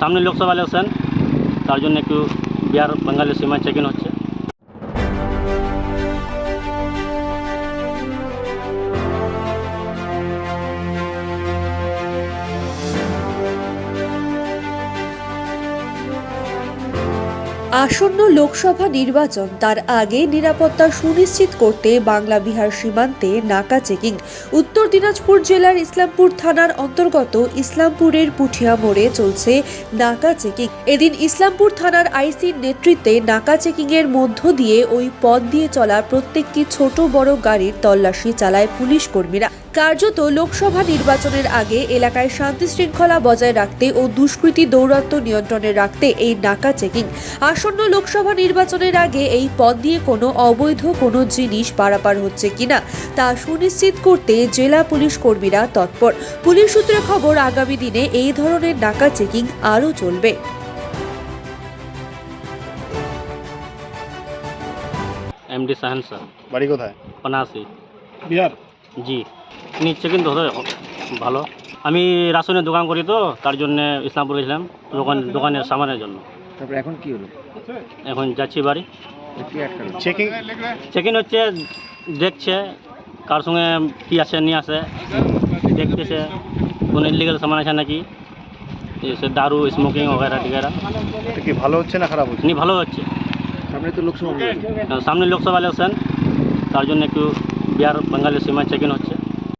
সামনে লোকসভা ইলেকশন তার জন্য একটু বিহার বেঙ্গলের সীমায় চেকিং হচ্ছে। আসন্ন লোকসভা নির্বাচন, তার আগে নিরাপত্তা সুনিশ্চিত করতে বাংলা বিহার সীমান্তে নাকা চেকিং। উত্তর দিনাজপুর জেলার ইসলামপুর থানার অন্তর্গত ইসলামপুরের পুঠিয়া মোড়ে চলছে নাকা চেকিং। এদিন ইসলামপুর থানার আইসির নেতৃত্বে নাকা চেকিং এর মধ্য দিয়ে ওই পথ দিয়ে চলা প্রত্যেকটি ছোট বড় গাড়ির তল্লাশি চালায় পুলিশ কর্মীরা। কার্যত লোকসভা নির্বাচনের আগে এলাকায় শান্তি শৃঙ্খলা বজায় রাখতে ও দুষ্কৃতী দৌরাত্ম্য নিয়ন্ত্রণে রাখতে এই নাকা চেকিং। আসন্ন লোকসভা নির্বাচনের আগে এই পদ দিয়ে কোনো অবৈধ কোনো জিনিস পারাপার হচ্ছে কিনা তা সুনিশ্চিত করতে জেলা পুলিশ কর্মীরা তৎপর। পুলিশ সূত্রে খবর আগামী দিনে এই ধরনের নাকা চেকিং আরও চলবে। এমডি সাহেন স্যার। বাড়ি কোথায়? বিহার। জি নিচ্ছে কিন্তু হতো ভালো। আমি রাসনের দোকান করি তো তার জন্য ইসলামপুর গেছিলাম দোকান দোকানের সামানের জন্য। তারপর এখন কি হলো? এখন যাচ্ছি বাড়ি। চেকিং চেকিং হচ্ছে দেখছে কার সঙ্গে কি আছে নিয়ে আসে। দেখতেছে কোনো ইলিগাল সামান আছে নাকি? সে দারু স্মোকিং ওগেরা টিগেরা। কি ভালো হচ্ছে না খারাপ হচ্ছে? নি ভালো হচ্ছে। সামনে তো লোকসভা সামনে লোকসভা ইলেকশন তার জন্য একটু বিহার বাঙালি সীমা চেকিং হচ্ছে।